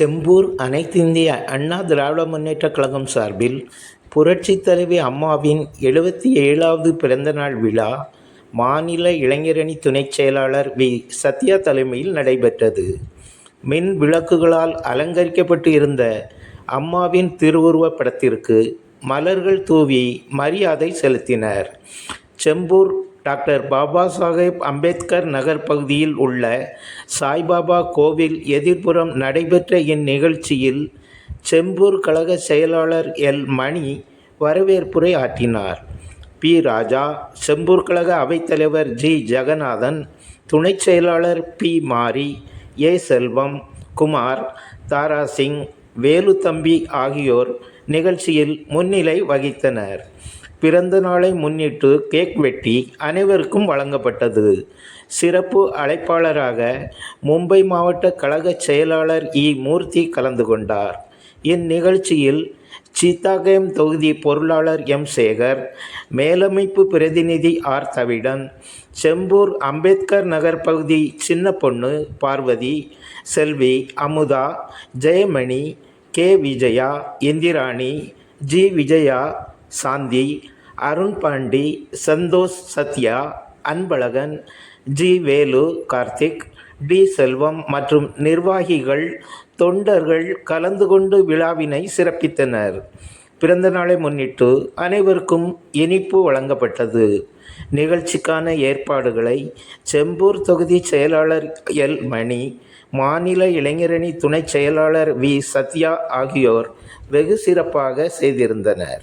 செம்பூர் அனைத்திந்திய அண்ணா திராவிட முன்னேற்றக் கழகம் சார்பில் புரட்சித் தலைவி அம்மாவின் எழுபத்தி ஏழாவது பிறந்தநாள் விழா மாநில இளைஞரணி துணைச் செயலாளர் வி. சத்யா தலைமையில் நடைபெற்றது. மின் விளக்குகளால் அலங்கரிக்கப்பட்டு இருந்த அம்மாவின் திருவுருவப் படத்திற்கு மலர்கள் தூவி மரியாதை செலுத்தினர். செம்பூர் டாக்டர் பாபா சாஹேப் அம்பேத்கர் நகர் பகுதியில் உள்ள சாய்பாபா கோவில் எதிர்ப்புறம் நடைபெற்ற இந்நிகழ்ச்சியில் செம்பூர் கழக செயலாளர் எல். மணி வரவேற்புரை ஆற்றினார். பி. ராஜா செம்பூர் கழக அவைத்தலைவர் ஜி. ஜெகநாதன் துணைச் செயலாளர் பி. மாரி ஏ. செல்வம் குமார் தாராசிங் வேலுத்தம்பி ஆகியோர் நிகழ்ச்சியில் முன்னிலை வகித்தனர். பிறந்த நாளை முன்னிட்டு கேக் வெட்டி அனைவருக்கும் வழங்கப்பட்டது. சிறப்பு அழைப்பாளராக மும்பை மாவட்ட கழக செயலாளர் இ. மூர்த்தி கலந்து கொண்டார். இந்நிகழ்ச்சியில் சீத்தாகேம் தொகுதி பொருளாளர் எம். சேகர் மேலமைப்பு பிரதிநிதி ஆர். தவிடன் செம்பூர் அம்பேத்கர் நகர் பகுதி Chinna Ponnu Parvathi Selvi Amutha Jayamani K. Vijaya Indrani G. Vijaya Shanthi Arun Pandi Santhosh Sathya Anbazhagan G. Velu Karthik T. Selvam மற்றும் நிர்வாகிகள் தொண்டர்கள் கலந்து கொண்டு விழாவினை சிறப்பித்தனர். பிறந்த நாளை முன்னிட்டு அனைவருக்கும் இனிப்பு வழங்கப்பட்டது. நிகழ்ச்சிக்கான ஏற்பாடுகளை செம்பூர் தொகுதி செயலாளர் எல். மணி மாநில இளைஞரணி துணைச் செயலாளர் வி. சத்யா ஆகியோர் வெகு சிறப்பாக செய்திருந்தனர்.